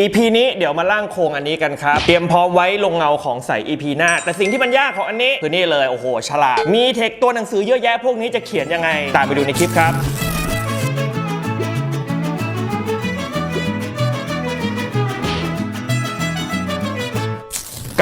EP นี้เดี๋ยวมาล่างโครงอันนี้กันครับ เตรียมพร้อมไว้ลงเงาของใส่ EP หน้า แต่สิ่งที่มันยากของอันนี้คือนี่เลยโอ้โหฉลาดมีเทคตัวหนังสือเยอะแยะพวกนี้จะเขียนยังไง ตามไปดูในคลิปครับ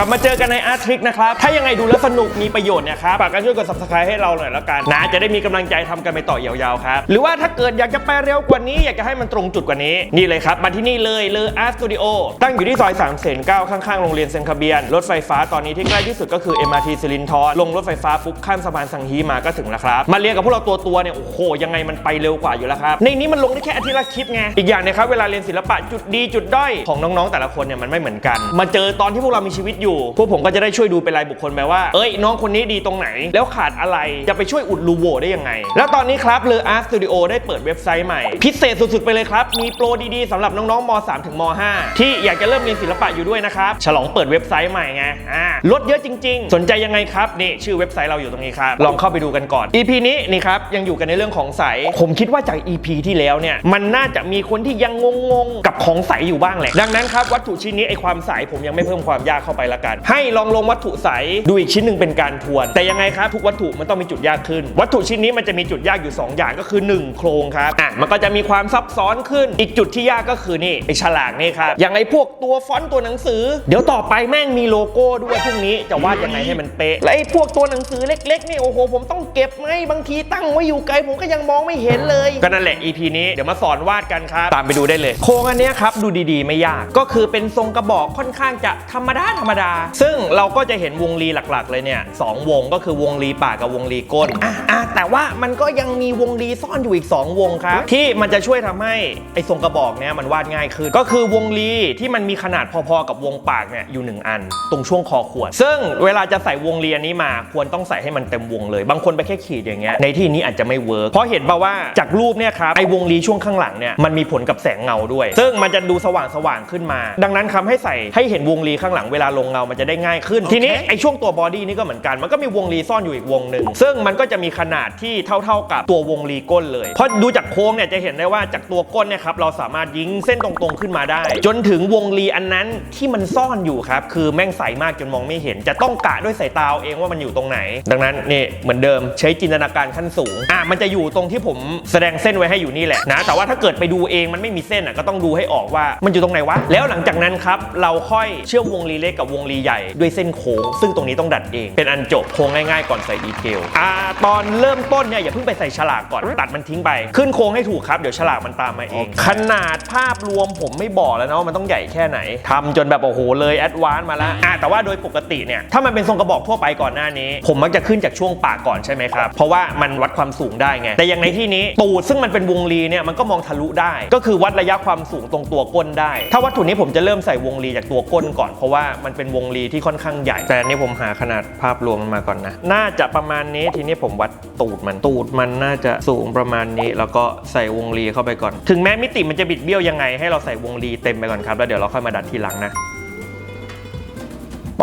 กลับมาเจอกันในอาร์ทริกนะครับ ถ้ายังไงดูแล้วสนุกมีประโยชน์เนี่ยครับฝากกันช่วยกด subscribe ให้เราหน่อยแล้วกันนะจะได้มีกำลังใจทำกันไปต่อยาวๆครับหรือว่าถ้าเกิดอยากจะไปเร็วกว่านี้อยากจะให้มันตรงจุดกว่านี้นี่เลยครับมาที่นี่เลยเลออาร์สตูดิโอตั้งอยู่ที่ซอย3ามเสนเก้าข้างๆโรงเรียนเซนคาเบียนรถไฟฟ้าตอนนี้ที่ใกล้ที่สุดก็คือ MRT สิรินทรลงรถไฟฟ้าปุ๊บข้ามสะพานสังฮีมาก็ถึงแล้วครับมาเรียนกับพวกเราตัวตัวเนี่ยโอ้โหยังไงมันไปเร็วกว่าอยู่แล้วครับในนี้มันลงได้แค่อาทิตย์ละคลิปไงอีกอย่างนะครับเวลาเรียนศิลปะจุดดีจุดด้อยของน้องๆแต่ละคนเนี่ยมันไม่เหมือนกัน มาเจอตอนที่พวกเรามีชีวิตอยู่พวกผมก็จะได้ช่วยดูเป็นรายบุคคลไปว่า เอ้ยน้องคนนี้ดีตรงไหน แล้วขาดอะไรจะไปช่วยอุดรูโหว่ได้ยังไง แล้วตอนนี้ครับเลออาร์สตูดิโอได้เปิดเว็บไซต์ใหม่ พิเศษสุดๆไปเลยครับ มีโปรดีๆสำหรับน้องๆม .3 ถึงม .5 ที่อยากจะเริ่มเรียนศิลปะอยู่ด้วยนะครับ ฉลองเปิดเว็บไซต์ใหม่ไงอ่าลดเยอะจริง ๆ สนใจยังไงครับนี่ชื่อเว็บไซต์เราอยู่ตรงนี้ครับลองเข้าไปดูกันก่อน EP นี้นี่ครับยังอยู่กันในเรื่องของใสผมคิดว่าจาก EP ที่แล้วเนี่ยมันน่าจะมีคนที่ยังงงๆกับของใสอยู่บ้างแหละดังนั้นครับวัตถุชิ้นนี้ไอความใสผมยังไม่เพิ่มความยากเข้าไปละกัน ให้ลองลงวัตถุใสดูอีกชิ้นหนึ่งเป็นการทวน แต่ยังไงครับทุกวัตถุมันต้องมีจุดยากขึ้น วัตถุชิ้นนี้มันจะมีจุดยากอยู่ 2 อย่างก็คือ 1 โครงครับอะมันก็จะมีความซับซ้อนขึ้น อีกจุดที่ยากก็คือนี่ไอฉลากนี่ครับอย่างไอพวกตัวฟอนต์ตัวหนังสือ เดี๋ยวต่อไปแม่งมีโลโก้ด้วยพวกนี้จะวาดยังไงให้มันเป๊ะและไอพวกตัวหนังสือเล็กๆนี่โอ้โหผมต้องเก็บไหมบางทีตั้งไว้อยู่ไกลผมก็ยังมองไม่เห็นเลยก็นั่นแหละ EP นี้เดี๋ยวมาสอนวาดกันครับตามไปดูได้เลย โครงอันนี้ครับดูดีๆ ไม่ยาก ก็คือเป็นทรงกระบอกค่อนข้างจะธรรมดาธรรมดาซึ่งเราก็จะเห็นวงลีหลักๆ เลยเนี่ยสองวงก็คือวงลีปากกับวงลีก้นอะอะแต่ว่ามันก็ยังมีวงลีซ่อนอยู่อีก 2 วงครับ ที่มันจะช่วยทำให้ไอ้ทรงกระบอกเนี้ยมันวาดง่ายขึ้น ก็คือวงลีที่มันมีขนาดพอๆกับวงปากเนี่ยอยู่หนึ่งอัน ตรงช่วงคอขวด ซึ่งเวลาจะใส่วงลีอันนี้มาควรต้องใส่ให้มันเต็มวงเลย บางคนไปแค่ขีดอย่างเงี้ยในที่นี้อาจจะไม่เวิร์กเพราะเห็นป่าว่าจากรูปเนี่ยครับไอ้วงลีช่วงข้างหลังเนี่ยมันมีผลกับแสงเงาด้วย ซึ่งมันจะดูสว่างสว่างๆขึ้นมา ดังนั้นคำให้ใส่ให้เห็นวงลีข้างหลังเวลาลงเงามันจะได้ง่ายขึ้น ทีนี้ไอ้ช่วงตัวบอดี้นี่ก็เหมือนกัน มันก็มีวงลีซ่อนอยู่อีกวงหนึ่ง ซึ่งมันก็จะมีขนาดที่เท่า ๆกับตัววงลีก้นเลย เพราะดูจากโค้งเนี่ยจะเห็นได้ว่าจากตัวก้นเนี่ยครับเราสามารถยิงเส้นตรงๆขึ้นมาได้ จนถึงวงลีอันนั้นที่มันซ่อนอยู่ครับ คือแม่งใสมากจนมองไม่เห็น จะต้องกะด้วยสายตาเอาเองว่ามันอยู่ตรงไหน ดังนั้นนี่เหมือนเดิมใช้จินตนาการขั้นสูง อะมันจะอยู่ตรงที่ผมแสดงเส้นไว้ให้อยู่นี่แหละนะ แต่ว่าถ้าเกิดไปดูเองมันไม่มีเส้นอะก็ต้องดูให้ออกว่ามันอยู่ตรงไหนวะ แล้วหลังจากนั้นครับเราค่อยเชื่อมวงลีเล็กกับวงลีใหญ่ด้วยเส้นโค้ง ซึ่งตรงนี้ต้องดัดเอง เป็นอันจบโค้งง่ายๆก่อนใส่ดีเทลอ่าตอนเริ่มต้นเนี่ยอย่าเพิ่งไปใส่ฉลากก่อนตัดมันทิ้งไป ขึ้นโค้งให้ถูกครับเดี๋ยวฉลากมันตามมาเอง ขนาดภาพรวมผมไม่บอกแล้วนะว่ามันต้องใหญ่แค่ไหนทำจนแบบโอ้โหเลยแอดวานซ์มาแล้วอ่าแต่ว่าโดยปกติเนี่ยถ้ามันเป็นทรงกระบอกทั่วไปก่อนหน้านี้ ผมมักจะขึ้นจากช่วงปากก่อนใช่ไหมครับ เพราะว่ามันวัดความสูงได้ไง แต่อย่างในที่นี้ตูดซึ่งมันเป็นวงลีเนี่ยมันก็มองทะลุได้ ก็คือวัดระยะความสูงตรงตัวก้นได้ ถ้าวัตถุนี้ผมจะเริ่มใส่วงลีจากตัวก้นก่อนเพราะว่ามันเป็นวงลีที่ค่อนข้างใหญ่ แต่อันนี้ผมหาขนาดภาพรวมมันมาก่อนนะ น่าจะประมาณนี้ทีนี้ผมวัดตูดมันตูดมันน่าจะสูงประมาณนี้ แล้วก็ใส่วงลีเข้าไปก่อน ถึงแม้มิติมันจะบิดเบี้ยวยังไง ให้เราใส่วงลีเต็มไปก่อนครับแล้วเดี๋ยวเราค่อยมาดัดทีหลังนะ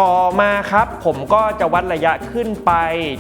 ต่อมาครับผมก็จะวัดระยะขึ้นไป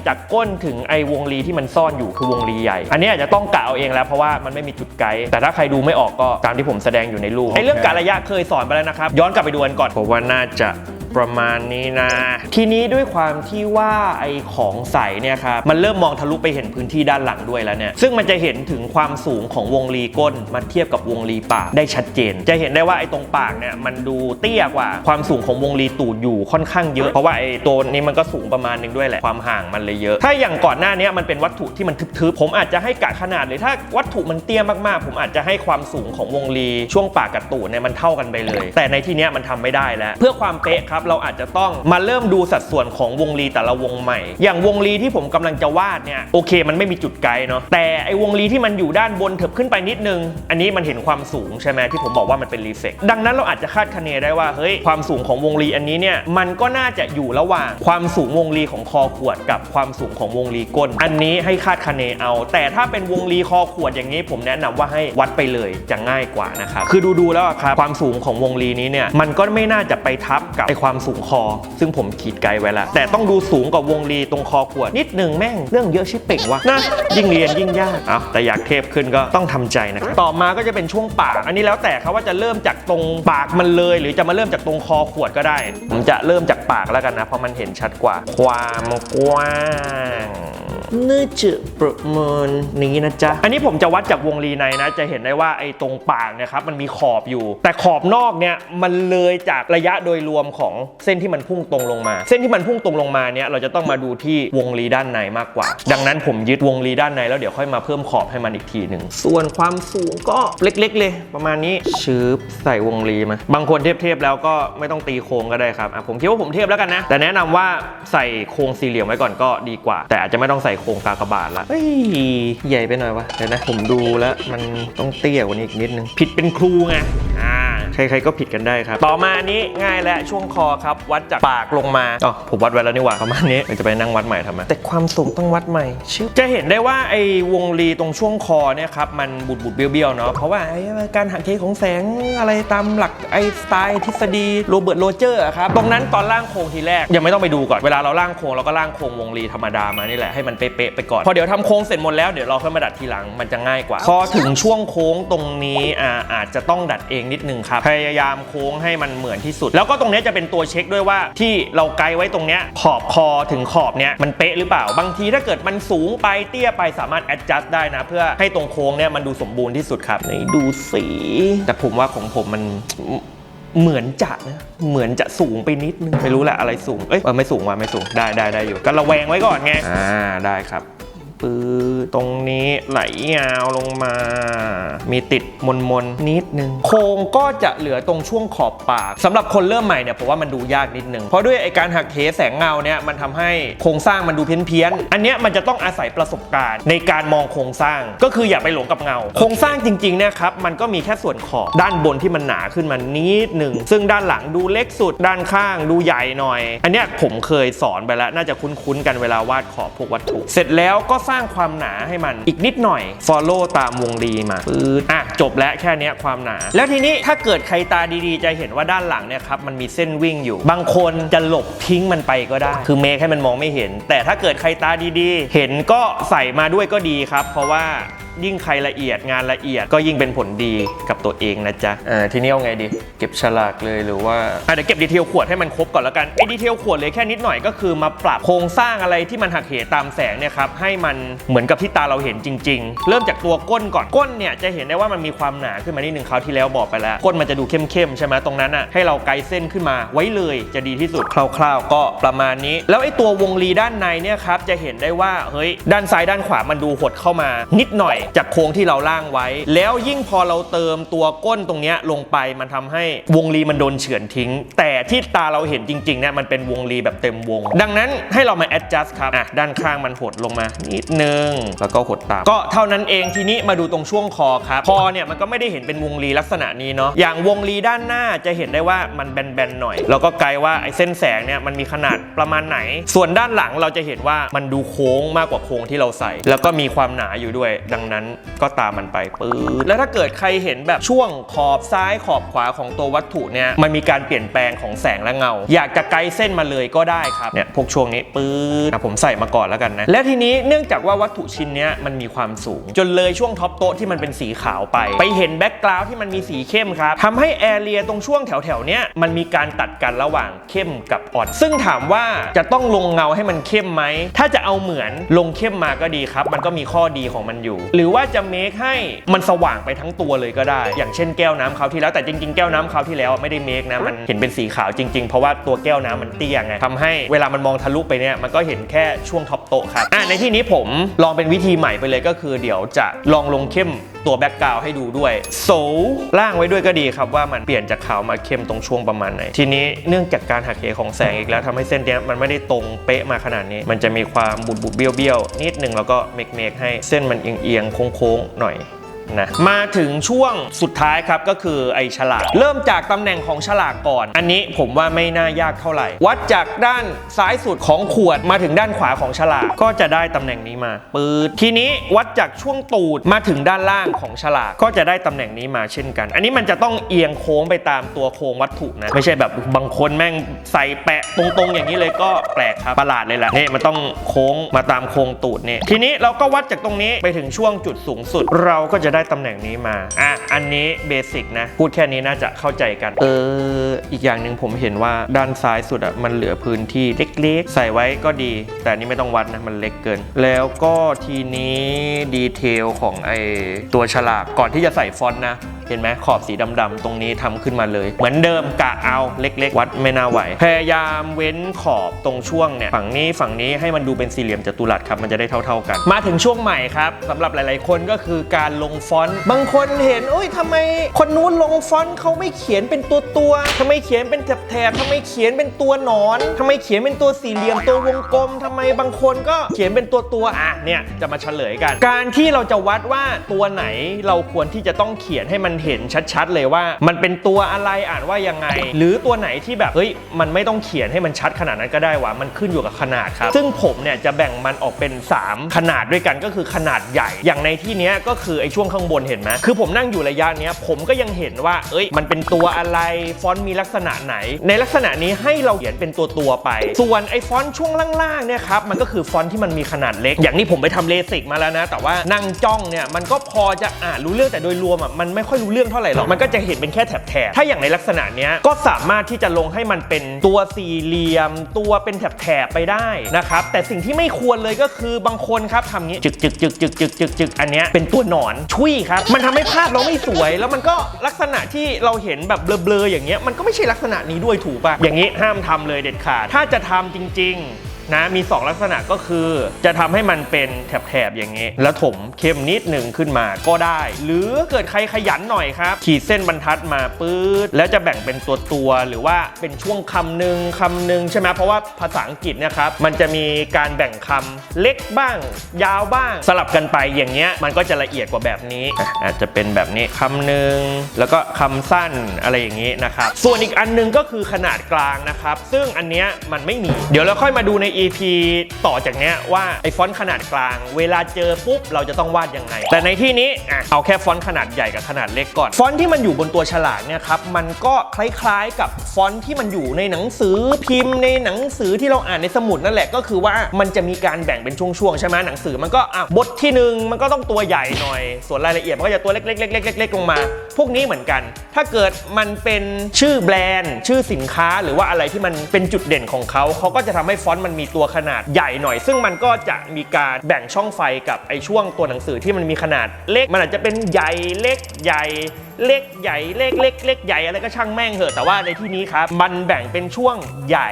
จากก้นถึงไอ้วงลีที่มันซ่อนอยู่คือวงลีใหญ่ อันนี้อาจจะต้องกะเอาเองแล้วเพราะว่ามันไม่มีจุดไกด์แต่ถ้าใครดูไม่ออกก็ตามที่ผมแสดงอยู่ในรูปไอ้เรื่องกะระยะเคยสอนไปแล้วนะครับ ย้อนกลับไปดูกันก่อนผมว่าน่าจะ ประมาณนี้นะ ทีนี้ด้วยความที่ว่าไอของใสเนี่ยครับมันเริ่มมองทะลุไปเห็นพื้นที่ด้านหลังด้วยแล้วเนี่ยซึ่งมันจะเห็นถึงความสูงของวงลีก้นมาเทียบกับวงลีปากได้ชัดเจน จะเห็นได้ว่าไอตรงปากเนี่ยมันดูเตี้ยกว่าความสูงของวงลีตูดอยู่ค่อนข้างเยอะเพราะว่าไอตัวนี้มันก็สูงประมาณนึงด้วยแหละความห่างมันเลยเยอะ ถ้าอย่างก่อนหน้านี้มันเป็นวัตถุที่มันทึบๆผมอาจจะให้กะขนาดเลยถ้าวัตถุมันเตี้ยมากๆ ผมอาจจะให้ความสูงของวงลีช่วงปากกับตูดเนี่ยมันเท่ากันไปเลย แต่ในที่นี้มันทำไม่ได้แล้ว เพื่อความเป๊ะครับเราอาจจะต้องมาเริ่มดูสัดส่วนของวงลีแต่ละวงใหม่ อย่างวงลีที่ผมกำลังจะวาดเนี่ยโอเค มันไม่มีจุดไกด์เนาะแต่ไอ้วงลีที่มันอยู่ด้านบนเถิบขึ้นไปนิดนึง อันนี้มันเห็นความสูงใช่ไหมที่ผมบอกว่ามันเป็นรีเฟกดังนั้นเราอาจจะคาดคะเนได้ว่าเฮ้ยความสูงของวงลีอันนี้เนี่ยมันก็น่าจะอยู่ระหว่างความสูงวงลีของคอขวดกับความสูงของวงลีก้น อันนี้ให้คาดคะเนเอา แต่ถ้าเป็นวงลีคอขวดอย่างนี้ ผมแนะนำว่าให้วัดไปเลยจะง่ายกว่านะครับคือดูๆแล้วครับความสูงของวงลีนี้เนี่ยมันก็ไม่น่าจะไปทับกับไอความความสูงคอ ซึ่งผมขีดไกลไว้แล้ว แต่ต้องดูสูงกว่าวงรีตรงคอขวด นิดหนึ่งแม่ง เรื่องเยอะชิบเป่งวะนะยิ่งเรียนยิ่งยากอะแต่อยากเทพขึ้นก็ต้องทำใจนะครับต่อมาก็จะเป็นช่วงปาก อันนี้แล้วแต่ครับว่าจะเริ่มจากตรงปากมันเลย หรือจะมาเริ่มจากตรงคอขวดก็ได้ ผมจะเริ่มจากปากแล้วกันนะเพราะมันเห็นชัดกว่า ความกว้าง น่าจะประมาณนี้นะจ๊ะ อันนี้ผมจะวัดจากวงรีในนะ จะเห็นได้ว่าไอ้ตรงปากเนะครับมันมีขอบอยู่ แต่ขอบนอกเนี่ยมันเลยจากระยะโดยรวมของเส้นที่มันพุ่งตรงลงมา เส้นที่มันพุ่งตรงลงมาเนี่ยเราจะต้องมาดูที่วงรีด้านในมากกว่า ดังนั้นผมยึดวงรีด้านในแล้วเดี๋ยวค่อยมาเพิ่มขอบให้มันอีกทีหนึ่งส่วนความสูงก็เล็กๆ เลย ประมาณนี้ชืบใส่วงรีมาบางคนเทียบๆแล้วก็ไม่ต้องตีโค้งก็ได้ครับอะผมคิดว่าผมเทียบแล้วกันนะแต่แนะนำว่าใส่โครงสี่เหลี่ยมไว้ก่อนก็ดีกว่า แต่อาจจะไม่ต้องใส่โครงกากบาทละเฮ้ย ใหญ่ไปหน่อยวะเดี๋ยวนะ ผมดูแล้วมันต้องเตี้ยกว่านี้อีกนิดนึง ผิดเป็นครูไงอ่า ใครๆก็ผิดกันได้ครับ ต่อมาอันนี้ง่ายและช่วงคอครับวัดจากปากลงมาอ๋อผมวัดไว้แล้วนี่หว่าประมาณนี้เดี๋ยวจะไปนั่งวัดใหม่ทำไมแต่ความสูงต้องวัดใหม่ชึบจะเห็นได้ว่าไอ้วงรีตรงช่วงคอเนี่ยครับมันบุดบุดๆเบี้ยวๆเนาะเพราะว่าไอ้การหักเหของแสงอะไรตามหลักไอ้สไตล์ทฤษฎีโรเบิร์ตโรเจอร์อะครับตรงนั้นตอนล่างโครงทีแรกยังไม่ต้องไปดูก่อนเวลาเราล่างโครงเราก็ล่างโครงวงรีธรรมดามานี่แหละให้มันเป๊ะๆไปก่อนพอเดี๋ยวทำโค้งเสร็จหมดแล้วเดี๋ยวเราค่อยมาดัดทีหลังมันจะง่ายกว่าพอถึงช่วงโค้งตรงนี้อ่าอาจจะต้องดัดเองนิดนึงครับพยายามโค้งให้มันเหมือนที่สุด แล้วก็ตรงนี้จะเป็นตัวเช็คด้วยว่าที่เราไกด์ไว้ตรงเนี้ยขอบคอถึงขอบเนี้ยมันเป๊ะหรือเปล่า บางทีถ้าเกิดมันสูงไปเตี้ยไปสามารถ adjust ได้นะ เพื่อให้ตรงโค้งเนี้ยมันดูสมบูรณ์ที่สุดครับนี่ดูสี แต่ผมว่าของผมมันเหมือนจะนะเหมือนจะสูงไปนิดนึงไม่รู้แหละอะไรสูงเอ้ยไม่สูงว่ะไม่สูงได้ได้ได้อยู่ก็ระแวงไว้ก่อนไงอ่าได้ครับ ปื้อตรงนี้ไหลยาวลงมา มีติดมนมนนิดนึง โครงก็จะเหลือตรงช่วงขอบปากสำหรับคนเริ่มใหม่เนี่ยผมว่ามันดูยากนิดนึง เพราะด้วยไอการหักเหแสงเงาเนี่ยมันทำให้โครงสร้างมันดูเพี้ยนเพี้ยนๆอันเนี้ยมันจะต้องอาศัยประสบการณ์ ในการมองโครงสร้างก็คืออย่าไปหลงกับเงา โครงสร้างจริงๆเนี่ยครับมันก็มีแค่ส่วนขอบด้านบนที่มันหนาขึ้นมานิดหนึ่งซึ่งด้านหลังดูเล็กสุด ด้านข้างดูใหญ่หน่อย อันเนี้ยผมเคยสอนไปแล้วน่าจะคุ้นๆกันเวลาวาดขอบพวกวัตถุ เสร็จแล้วก็สร้างความหนาให้มันอีกนิดหน่อย follow ตามวงรีมาปื๊ดอะจบแล้วแค่นี้ความหนา แล้วทีนี้ถ้าเกิดใครตาดีๆ จะเห็นว่าด้านหลังเนี่ยครับมันมีเส้นวิ่งอยู่ บางคนจะหลบทิ้งมันไปก็ได้ คือเมคให้มันมองไม่เห็น แต่ถ้าเกิดใครตาดีๆ เห็นก็ใส่มาด้วยก็ดีครับ เพราะว่า ยิ่งใครละเอียดงานละเอียดก็ยิ่งเป็นผลดีกับตัวเองนะจ๊ะอ่าทีนี้เอาไงดี เก็บฉลากเลยหรือว่าอะเดี๋ยวเก็บดีเทลขวดให้มันครบก่อนแล้วกันไอ้ดีเทลขวดเหลยแค่นิดหน่อยก็คือมาปรับโครงสร้างอะไรที่มันหักเหตามแสงเนี่ยครับให้มันเหมือนกับที่ตาเราเห็นจริง ๆ เริ่มจากตัวก้นก่อนก้นเนี่ยจะเห็นได้ว่ามันมีความหนาขึ้นมานิดนึงคราวที่แล้วบอกไปแล้ว ก้นมันจะดูเข้มๆใช่ไหมตรงนั้นอะให้เราไกด์เส้นขึ้นมาไว้เลยจะดีที่สุดคร่าวๆ ก็ประมาณนี้ แล้วไอ้ตัววงรีด้านในเนี่ยครับจะเห็นได้ว่าเฮ้ยด้านซ้ายด้านขวามันดูหดเข้ามานิดหน่อยจากโครงที่เราล่างไว้ แล้วยิ่งพอเราเติมตัวก้นตรงนี้ลงไปมันทำให้วงรีมันโดนเฉือนทิ้ง แต่ที่ตาเราเห็นจริงๆเนี่ยมันเป็นวงรีแบบเต็มวง ดังนั้นให้เรามา adjust ครับอะด้านข้างมันหดลงมานิดนึงแล้วก็หดตาม ก็เท่านั้นเองทีนี้มาดูตรงช่วงคอครับคอเนี่ยมันก็ไม่ได้เห็นเป็นวงรีลักษณะนี้เนาะอย่างวงรีด้านหน้าจะเห็นได้ว่ามันแบนๆหน่อย แล้วก็ไกลว่าไอ้เส้นแสงเนี่ยมันมีขนาดประมาณไหน ส่วนด้านหลังเราจะเห็นว่ามันดูโค้งมากกว่าโค้งที่เราใส่ แล้วก็มีความหนาอยู่ด้วยดังนั้นก็ตามมันไปปื๊ดแล้วถ้าเกิดใครเห็นแบบช่วงขอบซ้ายขอบขวาของตัววัตถุเนี่ยมันมีการเปลี่ยนแปลงของแสงและเงา อยากจะไกลเส้นมาเลยก็ได้ครับเนี่ยพวกช่วงนี้ปื๊ดอะผมใส่มาก่อนแล้วกันนะและทีนี้เนื่องจากว่าวัตถุชิ้นนี้มันมีความสูง จนเลยช่วงท็อปโต๊ะที่มันเป็นสีขาวไป ไปเห็นแบ็กกราวด์ที่มันมีสีเข้มครับทำให้แอเรียตรงช่วงแถวๆเนี้ยมันมีการตัดกันระหว่างเข้มกับอ่อน ซึ่งถามว่าจะต้องลงเงาให้มันเข้มไหมถ้าจะเอาเหมือนลงเข้มมาก็ดีครับ มันก็มีข้อดีของมันอยู่หรือว่าจะเมคให้มันสว่างไปทั้งตัวเลยก็ได้ อย่างเช่นแก้วน้ำคราวที่แล้วแต่จริงๆแก้วน้ำคราวที่แล้วไม่ได้เมคนะมันเห็นเป็นสีขาวจริงๆ เพราะว่าตัวแก้วน้ำมันเตี้ยไงทำให้เวลามันมองทะลุไปเนี่ยมันก็เห็นแค่ช่วงท็อปโต๊ะครับอะในที่นี้ผมลองเป็นวิธีใหม่ไปเลยก็คือ เดี๋ยวจะลองลงเข้ม ตัวแบ็กกราวให้ดูด้วยโซล่างไว้ด้วยก็ดีครับว่ามันเปลี่ยนจากขาวมาเข้มตรงช่วงประมาณไหน ทีนี้เนื่องจากการหักเหของแสงอีกแล้วทำให้เส้นเนี้ยมันไม่ได้ตรงเป๊ะมาขนาดนี้ มันจะมีความบุบบุบเบี้ยวเบี้ยวนิดหนึ่งแล้วก็เมกเมกให้เส้นมันเอียงเอียงๆโค้งๆหน่อย นะมาถึงช่วงสุดท้ายครับก็คือไอฉลากเริ่มจากตำแหน่งของฉลากก่อน อันนี้ผมว่าไม่น่ายากเท่าไหร่ วัดจากด้านซ้ายสุดของขวดมาถึงด้านขวาของฉลากก็จะได้ตำแหน่งนี้มาปืดทีนี้วัดจากช่วงตูดมาถึงด้านล่างของฉลากก็จะได้ตำแหน่งนี้มาเช่นกัน อันนี้มันจะต้องเอียงโค้งไปตามตัวโครงวัตถุนะไม่ใช่แบบบางคนแม่งใส่แปะตรงๆ อย่างนี้เลยก็แปลกครับประหลาดเลยแหละนี่มันต้องโค้งมาตามโครงตูดเนี่ยทีนี้เราก็วัดจากตรงนี้ไปถึงช่วงจุดสูงสุด เราก็จะได้ตำแหน่งนี้มา อะ อันนี้เบสิกนะ พูดแค่นี้น่าจะเข้าใจกัน เออ อีกอย่างหนึ่งผมเห็นว่าด้านซ้ายสุดอะมันเหลือพื้นที่เล็กๆ ใส่ไว้ก็ดี แต่นนี้ไม่ต้องวัดนะ มันเล็กเกิน แล้วก็ทีนี้ดีเทลของไอตัวฉลากก่อนที่จะใส่ฟอนต์นะ เห็นไหมขอบสีดำๆตรงนี้ทำขึ้นมาเลย เหมือนเดิมกะเอาเล็ก ๆ วัดไม่น่าไหว พยายามเว้นขอบตรงช่วงเนี่ยฝั่งนี้ฝั่งนี้ให้มันดูเป็นสี่เหลี่ยมจัตุรัสครับมันจะได้เท่า ๆกัน มาถึงช่วงใหม่ครับสำหรับหลาย ๆ คนก็คือการลงฟอนต์บางคนเห็นโอ้ยทำไมคนนู้นลงฟอนต์เขาไม่เขียนเป็นตัวตัวๆทำไมเขียนเป็นแถบๆทำไมเขียนเป็นตัวหนอนทำไมเขียนเป็นตัวสี่เหลี่ยมตัววงกลมทำไมบางคนก็เขียนเป็นตัวตัวๆอะเนี่ยจะมาเฉลยกัน การที่เราจะวัดว่าตัวไหนเราควรที่จะต้องเขียนให้มันเห็นชัดๆ เลยว่า มันเป็นตัวอะไรอ่านว่ายังไง หรือตัวไหนที่แบบเฮ้ยมันไม่ต้องเขียนให้มันชัดขนาดนั้นก็ได้วะมันขึ้นอยู่กับขนาดครับ ซึ่งผมเนี่ยจะแบ่งมันออกเป็น 3 ขนาดด้วยกันก็คือขนาดใหญ่ อย่างในที่นี้ก็คือไอ้ช่วงข้างบนเห็นไหมคือผมนั่งอยู่ระยะเนี้ยผมก็ยังเห็นว่า เอ้ย มันเป็นตัวอะไรฟอนต์มีลักษณะไหน ในลักษณะนี้ให้เราเขียนเป็นตัวตัวๆไป ส่วนไอ้ฟอนต์ช่วงล่างๆเนี่ยครับมันก็คือฟอนต์ที่มันมีขนาดเล็ก อย่างนี้ผมไปทำเลสิกมาแล้วนะ แต่ว่านั่งจ้องเนี่ยมันก็พอจะอ่านรู้เรื่องแต่โดยรวมอะมันไม่ค่อยรู้เรื่องเท่าไหร่หรอกมันก็จะเห็นเป็นแค่แถบๆถ้าอย่างในลักษณะเนี้ยก็สามารถที่จะลงให้มันเป็นตัวสี่เหลี่ยม ตัวเป็นแถบๆไปได้นะครับแต่สิ่งที่ไม่ควรเลยก็คือบางคนครับทำงี้จึกจึกจึกจึกจึกจึกจึกอันเนี้ยเป็นตัวหนอนชุยครับมันทำให้ภาพเราไม่สวย แล้วมันก็ลักษณะที่เราเห็นแบบเบลอๆอย่างเงี้ยมันก็ไม่ใช่ลักษณะนี้ด้วยถูกป่ะอย่างนี้ห้ามทำเลยเด็ดขาดถ้าจะทำจริง ๆ นะมี 2 ลักษณะก็คือ จะทำให้มันเป็นแถบๆอย่างนี้ แล้วถมเข้มนิดหนึ่งขึ้นมาก็ได้ หรือเกิดใครขยันหน่อยครับ ขีดเส้นบรรทัดมาปื๊ดแล้วจะแบ่งเป็นตัวตัวๆหรือว่าเป็นช่วงคำหนึ่งคำหนึ่งใช่ไหมเพราะว่าภาษาอังกฤษเนะครับมันจะมีการแบ่งคำเล็กบ้าง ยาวบ้างสลับกันไปอย่างเงี้ยมันก็จะละเอียดกว่าแบบนี้ อาจจะเป็นแบบนี้คำหนึ่งแล้วก็คำสั้นอะไรอย่างนี้นะครับส่วนอีกอันหนึงก็คือขนาดกลางนะครับ ซึ่งอันเนี้ยมันไม่มี เดี๋ยวเราค่อยมาดูใน EP ต่อจากเนี้ยว่าไอ้ฟอนต์ขนาดกลาง เวลาเจอปุ๊บเราจะต้องวาดยังไง แต่ในที่นี้อะเอาแค่ฟอนต์ขนาดใหญ่กับขนาดเล็กก่อน ฟอนต์ที่มันอยู่บนตัวฉลากเนี่ยครับมันก็คล้ายๆกับฟอนต์ที่มันอยู่ในหนังสือพิมพ์ในหนังสือที่เราอ่านในสมุดนั่นแหละก็คือว่ามันจะมีการแบ่งเป็นช่วงๆใช่ไหมหนังสือมันก็อะบทที่หนึ่งมันก็ต้องตัวใหญ่หน่อย ส่วนรายละเอียดมันก็จะตัวเล็กๆๆๆๆๆลงมา พวกนี้เหมือนกัน ถ้าเกิดมันเป็นชื่อแบรนด์ ชื่อสินค้าหรือว่าอะไรที่มันเป็นจุดเด่นของเขาเขาก็จะทำให้ฟอนต์มันมีตัวขนาดใหญ่หน่อย ซึ่งมันก็จะมีการแบ่งช่องไฟกับไอช่วงตัวหนังสือที่มันมีขนาดเล็ก มันอาจจะเป็นใหญ่เล็กใหญ่เล็กใหญ่เล็กเล็กเล็กใหญ่อะไรก็ช่างแม่งเหอะแต่ว่าในที่นี้ครับมันแบ่งเป็นช่วงใหญ่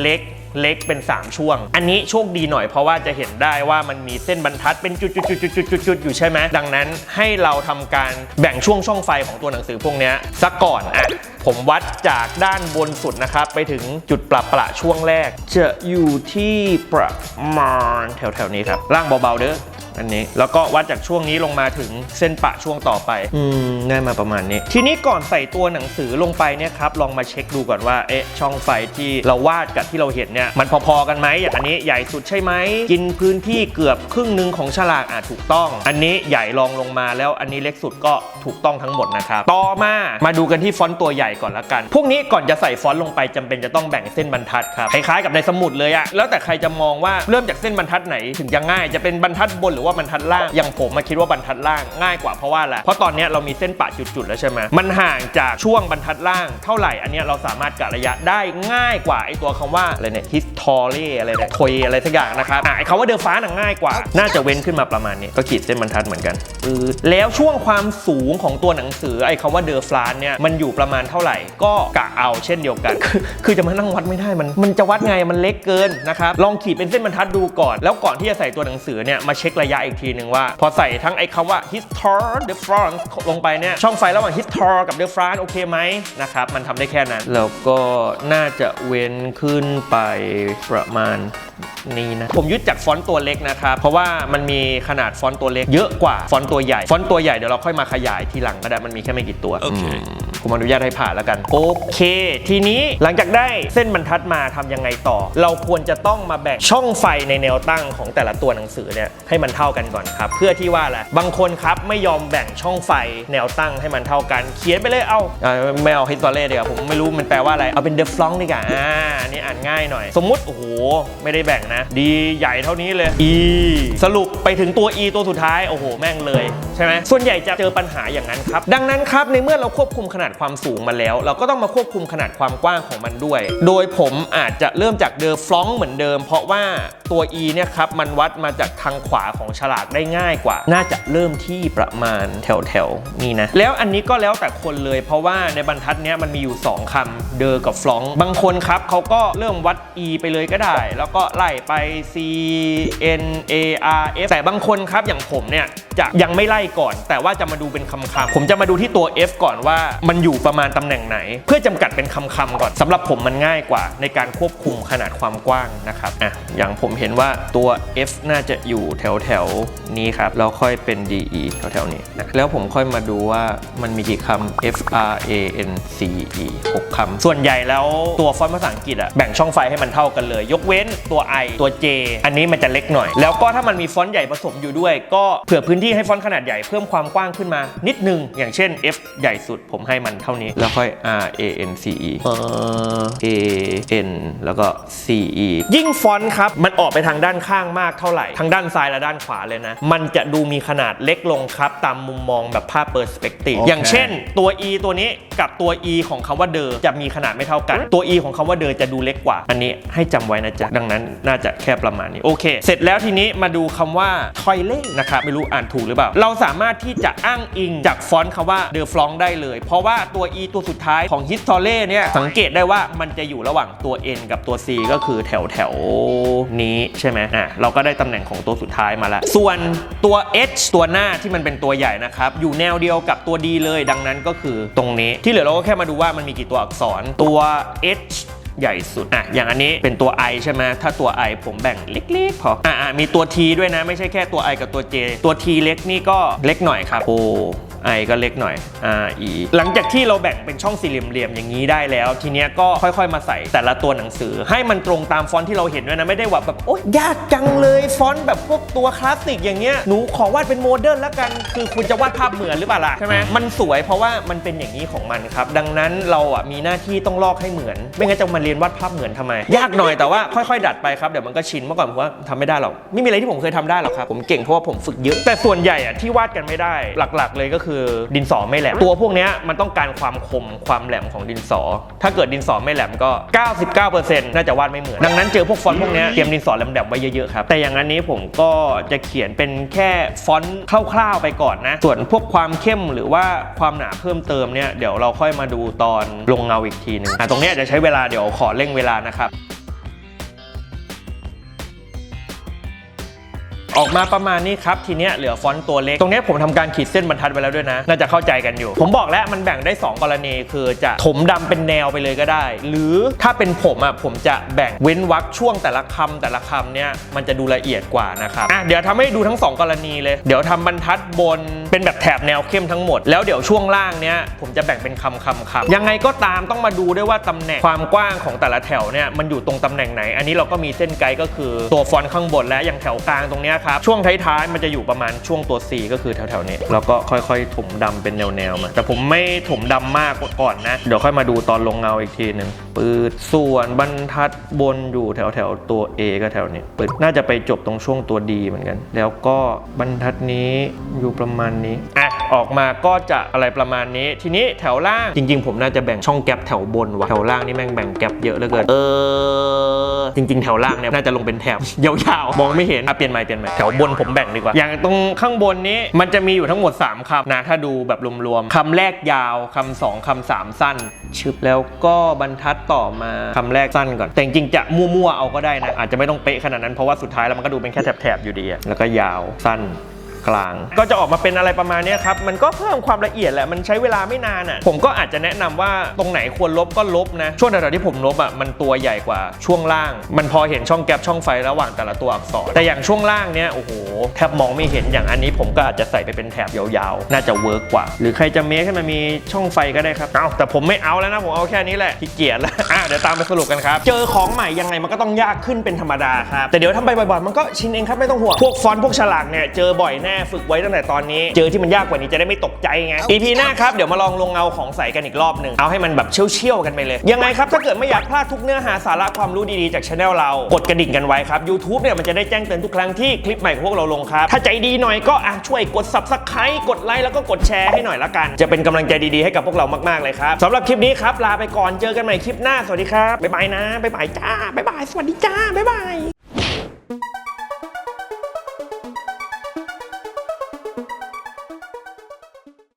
เล็ก เล็กเป็น 3 ช่วง อันนี้โชคดีหน่อยเพราะว่าจะเห็นได้ว่ามันมีเส้นบรรทัดเป็นจุดๆๆๆๆๆอยู่ใช่ไหมดังนั้นให้เราทำการแบ่งช่วงช่องไฟของตัวหนังสือพวกนี้ซะก่อนอะผมวัดจากด้านบนสุดนะครับ ไปถึงจุดประประช่วงแรก จะอยู่ที่ประมาณแถวๆนี้ครับล่างเบาๆเด้อ อันนี้ แล้วก็วัดจากช่วงนี้ลงมาถึงเส้นปะช่วงต่อไป อืมได้มาประมาณนี้ ทีนี้ก่อนใส่ตัวหนังสือลงไปเนี่ยครับลองมาเช็คดูก่อนว่าเอ๊ะช่องไฟที่เราวาดกับที่เราเห็นเนี่ยมันพอๆกันไหมอย่างอันนี้ใหญ่สุดใช่ไหมกินพื้นที่เกือบครึ่งหนึ่งของฉลากอะถูกต้อง อันนี้ใหญ่รองลงมาแล้วอันนี้เล็กสุดก็ถูกต้องทั้งหมดนะครับต่อมามาดูกันที่ฟอนต์ตัวใหญ่ก่อนละกัน พวกนี้ก่อนจะใส่ฟอนต์ลงไปจำเป็นจะต้องแบ่งเส้นบรรทัดครับคล้ายๆกับในสมุดเลยอะแล้วแต่ใครจะมองว่าเริ่มจากเส้นบรรทัดไหนถึงจะง่ายจะเป็นบรรทัดบนหรือว่าว่าบรรทัดล่างอย่างผมมาคิดว่าบรรทัดล่างง่ายกว่าเพราะว่าอะไรเพราะตอนนี้เรามีเส้นปะจุดๆแล้วใช่ไหมมันห่างจากช่วงบรรทัดล่างเท่าไหร่อันนี้เราสามารถกะระยะได้ง่ายกว่าไอตัวคำว่าอะไรเนี่ย history อะไรเนี่ยทอยอะไรสักอย่างนะครับไอคำว่าเดอฟ้าน่ะง่ายกว่า น่าจะเว้นขึ้นมาประมาณนี้ก็ขีดเส้นบรรทัดเหมือนกันอืดแล้วช่วงความสูงของตัวหนังสือไอคำว่าเดอฟลานเนี่ยมันอยู่ประมาณเท่าไหร่ ก็กะเอาเช่นเดียวกันคือคือจะมานั่งวัดไม่ได้มันมันจะวัดไงมันเล็กเกินนะครับลองขีดเป็นเส้นบรรทัดดูก่อน แล้วก่อนที่จะใส่ตัวหนังสือเนี่ยมาเช็คระยะอีกทีหนึ่งว่า พอใส่ทั้งไอ้คำว่า histor de France ลงไปเนี่ย ช่องไฟระหว่าง histor กับ de France โอเคไหมนะครับ มันทำได้แค่นั้น แล้วก็น่าจะเว้นขึ้นไปประมาณ นี่นะผมยึดจากฟอนต์ตัวเล็กนะครับ เพราะว่ามันมีขนาดฟอนต์ตัวเล็กเยอะกว่าฟอนต์ตัวใหญ่ฟอนต์ตัวใหญ่เดี๋ยวเราค่อยมาขยายทีหลังก็ได้มันมีแค่ไม่กี่ตัวโอเคมผมอนุญาตให้ผ่านแล้วกันโอเค ทีนี้หลังจากได้เส้นบรรทัดมาทำยังไงต่อ เราควรจะต้องมาแบ่งช่องไฟในแนวตั้งของแต่ละตัวหนังสือเนี่ยให้มันเท่ากันก่อนครับ เพื่อที่ว่าอะไรบางคนครับไม่ยอมแบ่งช่องไฟแนวตั้งให้มันเท่ากัน เขียนไปเลยเอาเอ่อไม่เอาฮิตตอเล่ดีกว่าผมไม่รู้มันแปลว่าอะไรเอาเป็นเดฟฟลองดีกว่าอ่าอันนี่อ่านง่ายหน่อย สมมุติโอ้โหไม่ได้แบ่งนะดีใหญ่เท่านี้เลย e สรุปไปถึงตัว e ตัวสุดท้าย โอ้โห แม่งเลย ใช่ไหมส่วนใหญ่จะเจอปัญหาอย่างนั้นครับ ดังนั้นครับ ในเมื่อเราควบคุมขนาดความสูงมาแล้ว เราก็ต้องมาควบคุมขนาดความกว้างของมันด้วย โดยผมอาจจะเริ่มจากเดอฟลองเหมือนเดิม เพราะว่าตัว e เนี่ยครับมันวัดมาจากทางขวาของฉลากได้ง่ายกว่า น่าจะเริ่มที่ประมาณแถวแถวๆนี้นะ แล้วอันนี้ก็แล้วแต่คนเลย เพราะว่าในบรรทัดเนี้ยมันมีอยู่ 2คำเดอกับฟลองบางคนครับเขาก็เริ่มวัด e ไปเลยก็ได้ แล้วก็ไล่ไป c n a r f แต่บางคนครับอย่างผมเนี่ยจะยังไม่ไล่ก่อน แต่ว่าจะมาดูเป็นคำๆผมจะมาดูที่ตัว f ก่อนว่ามันอยู่ประมาณตำแหน่งไหน เพื่อจำกัดเป็นคำๆก่อนสำหรับผมมันง่ายกว่า ในการควบคุมขนาดความกว้างนะครับอะอย่างผมเห็นว่าตัว f น่าจะอยู่แถวแถวๆนี้ครับแล้วค่อยเป็น de แถวแถวๆนี้นะแล้วผมค่อยมาดูว่ามันมีกี่คำ f r a n c e 6คำส่วนใหญ่แล้วตัวฟอนต์ภาษาอังกฤษอะแบ่งช่องไฟให้มันเท่ากันเลย ยกเว้นตัว i ตัว j อันนี้มันจะเล็กหน่อย แล้วก็ถ้ามันมีฟอนต์ใหญ่ผสมอยู่ด้วย ก็เผื่อพื้นที่ให้ฟอนต์ขนาดใหญ่เพิ่มความกว้างขึ้นมานิดนึง อย่างเช่น f ใหญ่สุดผมให้มันเท่านี้ แล้วค่อย r a n c e เอ่อ a n แล้วก็ c e ยิ่งฟอนต์ครับมันออกไปทางด้านข้างมากเท่าไหร่ทั้งด้านซ้ายและด้านขวาเลยนะ มันจะดูมีขนาดเล็กลงครับ ตามมุมมองแบบภาพเปอร์สเปกทีฟโอเคอย่างเช่นตัว e ตัวนี้กับตัว e ของคำว่าเดอจะมีขนาดไม่เท่ากัน ตัว e ของคำว่าเดอจะดูเล็กกว่า อันนี้ให้จำไว้นะจ๊ะ ดังนั้นน่าจะแค่ประมาณนี้โอเค เสร็จแล้วทีนี้มาดูคำว่าทอยเล่นะครับไม่รู้อ่านถูกหรือเปล่า เราสามารถที่จะอ้างอิงจากฟอนต์คำว่าเดอฟลองได้เลย เพราะว่าตัว e ตัวสุดท้ายของ h i s t o r y เนี่ยสังเกตได้ว่ามันจะอยู่ระหว่างตัว n กับตัว c ก็คือแถวแถวนี้ใช่ไหมอะเราก็ได้ตำแหน่งของตัวสุดท้ายมาแล้ว ส่วนตัว h ตัวหน้าที่มันเป็นตัวใหญ่นะครับอยู่แนวเดียวกับตัว d เลยดังนั้นก็คือตรงนี้ที่เหลือเราก็แค่มาดูว่ามันมีกี่ตัวอักษรตัว h ใหญ่สุดอะอย่างอันนี้เป็นตัว i ใช่ไหมถ้าตัว i ผมแบ่งเล็กๆพออะอะมีตัว t ด้วยนะ ไม่ใช่แค่ตัว i กับตัว j ตัว t เล็กนี่ก็เล็กหน่อยครับโอ้ i ก็เล็กหน่อย r e หลังจากที่เราแบ่งเป็นช่องสี่เหลี่ยมๆอย่างนี้ได้แล้ว ทีเนี้ยก็ค่อยๆมาใส่แต่ละตัวหนังสือ ให้มันตรงตามฟอนต์ที่เราเห็นด้วยนะ ไม่ได้ว่าแบบโอ๊ยยากจังเลยฟอนต์แบบพวกตัวคลาสสิกอย่างเงี้ยหนูขอวาดเป็นโมเดิร์นแล้วกันคือคุณจะวาดภาพเหมือนหรือเปล่าล่ะใช่ไหมมันสวยเพราะว่ามันเป็นอย่างนี้ของมันครับ ดังนั้นเราอะมีหน้าที่ต้องลอกให้เหมือน ไม่งั้นจะมาเรียนวาดภาพเหมือนทำไม ยากหน่อยแต่ว่าค่อยๆ ดัดไปครับเดี๋ยวมันก็ชินเมื่อก่อนผมว่าทำไม่ได้หรอกไม่มีอะไรที่ผมเคยทำได้หรอกครับผมเก่งเพราะว่าผมฝึกเยอะแต่ส่วนใหญ่อะที่วาดกันไม่ได้หลัก ๆ เลยก็คือดินสอไม่แหลม ตัวพวกนี้มันต้องการความคมความแหลมของดินสอ ถ้าเกิดดินสอไม่แหลมก็ 99%น่าจะวาดไม่เหมือน ดังนั้นเจอพวกฟอนต์พวกนี้เตรียมดินสอแหลมๆไว้เยอะๆครับ แต่อย่างอันนี้ผมก็จะเขียนเป็นแค่ฟอนต์คร่าวๆไปก่อนนะ ส่วนพวกความเข้มหรือว่าความหนาเพิ่มเติมเนี่ยเดี๋ยวเราค่อยมาดูตอนลงเงาอีกทีหนึงอะตรงนี้จะใช้เวลาเดี๋ยวขอเร่งเวลานะครับ ออกมาประมาณนี้ครับ ทีเนี้ยเหลือฟอนต์ตัวเล็ก ตรงนี้ผมทำการขีดเส้นบรรทัดไว้แล้วด้วยนะ น่าจะเข้าใจกันอยู่ ผมบอกแล้วมันแบ่งได้ 2 กรณี คือจะถมดำเป็นแนวไปเลยก็ได้ หรือถ้าเป็นผมอะผมจะแบ่งเว้นวรรคช่วงแต่ละคำแต่ละคำเนี้ยมันจะดูละเอียดกว่านะครับอะเดี๋ยวทำให้ดูทั้ง 2 กรณีเลย เดี๋ยวทำบรรทัดบนเป็นแบบแถบแนวเข้มทั้งหมด แล้วเดี๋ยวช่วงล่างเนี้ยผมจะแบ่งเป็นคำคำคำยังไงก็ตามต้องมาดูด้วยว่าตำแหน่งความกว้างของแต่ละแถวเนี่ยมันอยู่ตรงตำแหน่งไหน อันนี้เราก็มีเส้นไกด์ก็คือตัวฟอนต์ข้างบนและอย่างแถวกลางตรงเนี้ยครับช่วงท้ายๆ มันจะอยู่ประมาณช่วงตัว C ก็คือแถวๆนี้ แล้วก็ค่อยๆ ถมดำเป็นแนวๆมา แต่ผมไม่ถมดำมากก่อนนะ เดี๋ยวค่อยมาดูตอนลงเงาอีกทีหนึ่ง ปืดส่วนบรรทัดบนอยู่แถวๆตัว A ก็แถวนี้ปืดน่าจะไปจบตรงช่วงตัว D เหมือนกัน แล้วก็บรรทัดนี้อยู่ประมาณนี้อะออกมาก็จะอะไรประมาณนี้ ทีนี้แถวล่างจริง ๆ ผมน่าจะแบ่งช่องแกปแถวบนว่ะแถวล่างนี่แม่งแบ่งแกปเยอะเหลือเกินเออจริง ๆ แถวล่างเนี่ยน่าจะลงเป็นแถบยาวๆมองไม่เห็นอะเปลี่ยนใหม่เปลี่ยนใหม่แถวบนผมแบ่งดีกว่า อย่างตรงข้างบนนี้มันจะมีอยู่ทั้งหมด 3คำนะถ้าดูแบบรวมๆคำแรกยาวคำสองคำสามสั้นชึบแล้วก็บรรทัดต่อมาคำแรกสั้นก่อน แต่จริงจะมั่วๆเอาก็ได้นะอาจจะไม่ต้องเป๊ะขนาดนั้นเพราะว่าสุดท้ายแล้วมันก็ดูเป็นแค่แถบๆอยู่ดีอะแล้วก็ยาวสั้น กลาง ก็จะออกมาเป็นอะไรประมาณนี้ครับ มันก็เพิ่มความละเอียดแหละ มันใช้เวลาไม่นานอะ ผมก็อาจจะแนะนำว่าตรงไหนควรลบก็ลบนะ ช่วงแถวๆที่ผมลบอะ มันตัวใหญ่กว่าช่วงล่าง มันพอเห็นช่องแกลบช่องไฟระหว่างแต่ละตัวอักษร แต่อย่างช่วงล่างเนี้ย โอ้โห แทบมองไม่เห็น อย่างอันนี้ผมก็อาจจะใส่ไปเป็นแถบยาวๆ น่าจะเวิร์กกว่า หรือใครจะเมคให้มันมีช่องไฟก็ได้ครับ เอาแต่ผมไม่เอาแล้วนะ ผมเอาแค่นี้แหละขี้เกียจแล้ว อะ เดี๋ยวตามไปสรุปกันครับ เจอของใหม่ยังไงมันก็ต้องยากขึ้นเป็นธรรมดาครับ แต่เดี๋ยวทำไปบ่อยๆ มันก็ชินเองครับไม่ต้องห่วง พวกฟอนต์พวกฉลากเนี่ยเจอบ่อยแน่ฝึกไว้ตั้งแต่ตอนนี้ เจอที่มันยากกว่านี้จะได้ไม่ตกใจไง EP หน้าครับเดี๋ยวมาลองลงเงาของใส่กันอีกรอบหนึ่งเอาให้มันแบบเชี่ยวๆกันไปเลย ยังไงครับถ้าเกิดไม่อยากพลาดทุกเนื้อหาสาระความรู้ดีๆจากช anel เรากดกระดิ่งกันไว้ครับ YouTube เนี่ยมันจะได้แจ้งเตือนทุกครั้งที่คลิปใหม่ของพวกเราลงครับ ถ้าใจดีหน่อยก็อะช่วยกด subscribe กดไลค์แล้วก็กดแชร์ให้หน่อยละกัน จะเป็นกำลังใจดีๆให้กับพวกเรามากๆเลยครับสำหรับคลิปนี้ครับลาไปก่อนเจอกันใหม่คลิปหน้าสวัสดีครับบ๊ายบายนะบ๊ายบายจ้าบ๊ายบายสวัสดีจ้าบ๊ายบาย